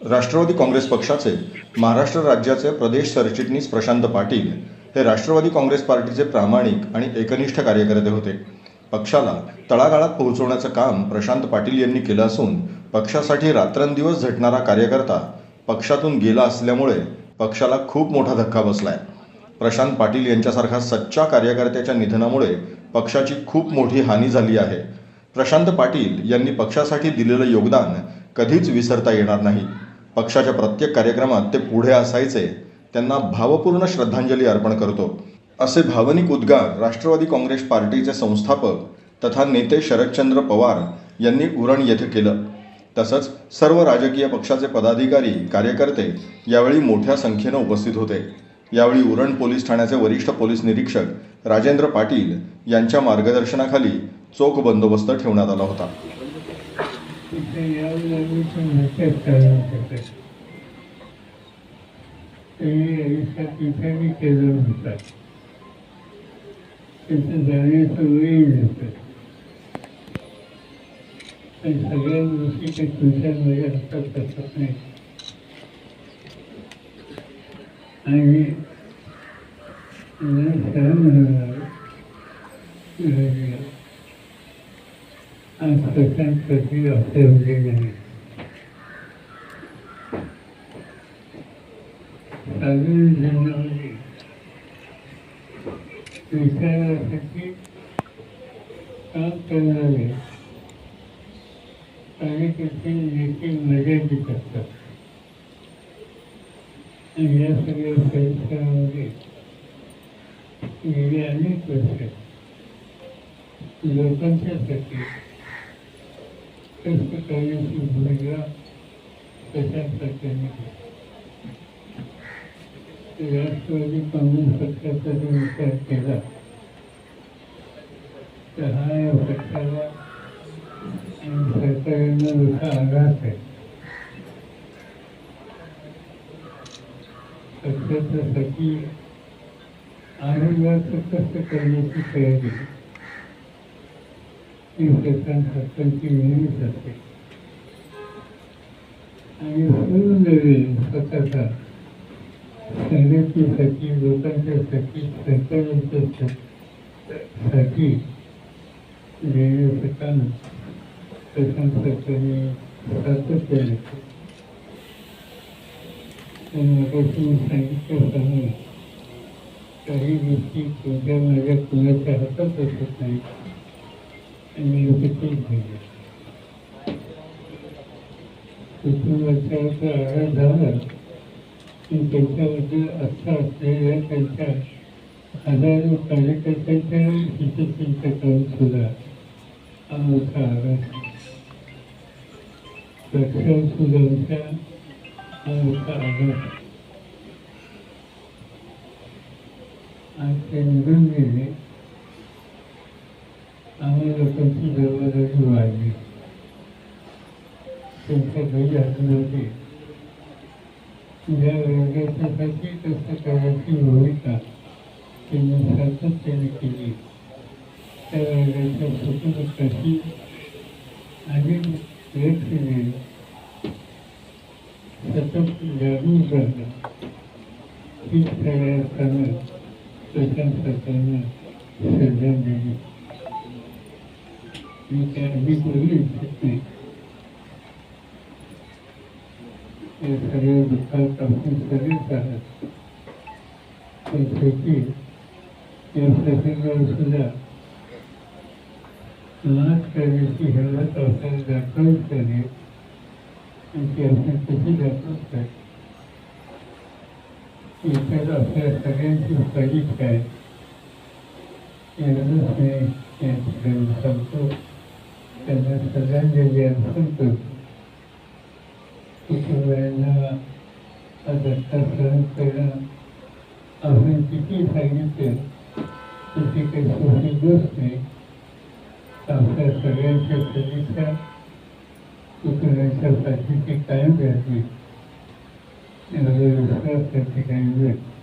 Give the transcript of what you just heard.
राष्ट्रवादी काँग्रेस पक्षाचे महाराष्ट्र राज्याचे प्रदेश सरचिटणीस प्रशांत पाटील हे राष्ट्रवादी काँग्रेस पार्टीचे प्रामाणिक आणि एकनिष्ठ कार्यकर्ते होते. पक्षाला तळागाळात पोहोचवण्याचं काम प्रशांत पाटील यांनी केलं असून पक्षासाठी रात्रंदिवस झटणारा कार्यकर्ता पक्षातून गेला असल्यामुळे पक्षाला खूप मोठा धक्का बसलाय. प्रशांत पाटील यांच्यासारखा सच्चा कार्यकर्त्याच्या निधनामुळे पक्षाची खूप मोठी हानी झाली आहे. प्रशांत पाटील यांनी पक्षासाठी दिलेलं योगदान कधीच विसरता येणार नाही. पक्षाच्या प्रत्येक कार्यक्रमात ते पुढे असायचे त्यांना भावपूर्ण श्रद्धांजली अर्पण करतो. असे भावनिक उद्गार राष्ट्रवादी काँग्रेस पार्टीचे संस्थापक तथा नेते शरदचंद्र पवार यांनी उरण येथे केलं. तसंच सर्व राजकीय पक्षाचे पदाधिकारी कार्यकर्ते यावेळी मोठ्या संख्येनं उपस्थित होते. यावेळी उरण पोलीस ठाण्याचे वरिष्ठ पोलीस निरीक्षक राजेंद्र पाटील यांच्या मार्गदर्शनाखाली चोख बंदोबस्त ठेवण्यात आला होता. तिथे यावं लागली पण नक्कीच करावं शकत त्यांनी आयुष्यात तिथे मी केलं होतं जाण्याचं वेळ होतं पण सगळ्या गोष्टी काही तुझ्या माझ्या हातात नाही आणि मला सहन होणार आज प्रशांत पती असले नाही. साधारण जीवनामध्ये विचारासाठी काम करणारे त्याची देखील मर्यादित असतात आणि या सगळ्या परिसरामध्ये गेली अनेक वर्ष. लोकांच्यासाठी कष्ट करण्याची भूमिका प्रशांत पक्षाने घेतली. राष्ट्रवादी काँग्रेस पक्षाचा जो विचार केला तर हा या पक्षाला आणि सरकारला मोठा आघात आहे पक्षाच्यासाठी आरोग्याचं कष्ट करण्याची तयारी ही प्रशांत नेहमीच असते आणि सोडून देईल स्वतःचा शर्यतीसाठी लोकांच्यासाठी सरकारांच्या साठी देण्याचं काम प्रशांत पक्षाने सातत्याने केलं. सांगितल्याप्रमाणे काही गोष्टी तुमच्या माझ्या कुणाच्या हातात असत नाही आणि लोकांची घ्यायला कुटुंबाचा आघात झाला की त्यांच्याबद्दल आस्था असलेल्या त्यांच्या हजारो कार्यकर्त्यांच्या हितचिंता सुद्धा हा मोठा आघात पक्ष सुधांचा हा मोठा आघात आज ते निघून गेले आणि लोकांची जबाबदारी वाढली त्यांच्या घरी आठवण्याची ज्या वर्गाच्यासाठी कसं करायची भूमिका त्यांनी सातत्याने केली. त्या वर्गाच्या सुखदुःखाची अधिक लक्षणे सतत जागरूक राहणं ही सगळ्या अर्थानं प्रशांत सरकारनं श्रद्धांजली मी त्या अधिक बोलू हे सगळे दुःखात आपण सगळेच आहात पण शेवटी या प्रसंगावर सुद्धा नाच करण्याची हिंमत आपल्याला दाखवून पाहिजे आणि ती आपण कशी दाखवत काय याच्यात आपल्या सगळ्यांची परीक्षा आहे एवढंच मी या ठिकाणी सांगतो त्यांना श्रद्धांजली अर्पण करतो कुटुंबियांना हा सहन करणं आपण किती सांगितलं तशी काही सोपी गोष्ट नाही आपल्या सगळ्यांच्या सदिच्छा कुटुंबाच्या पाठीची कायम राहते विश्वास त्या ठिकाणी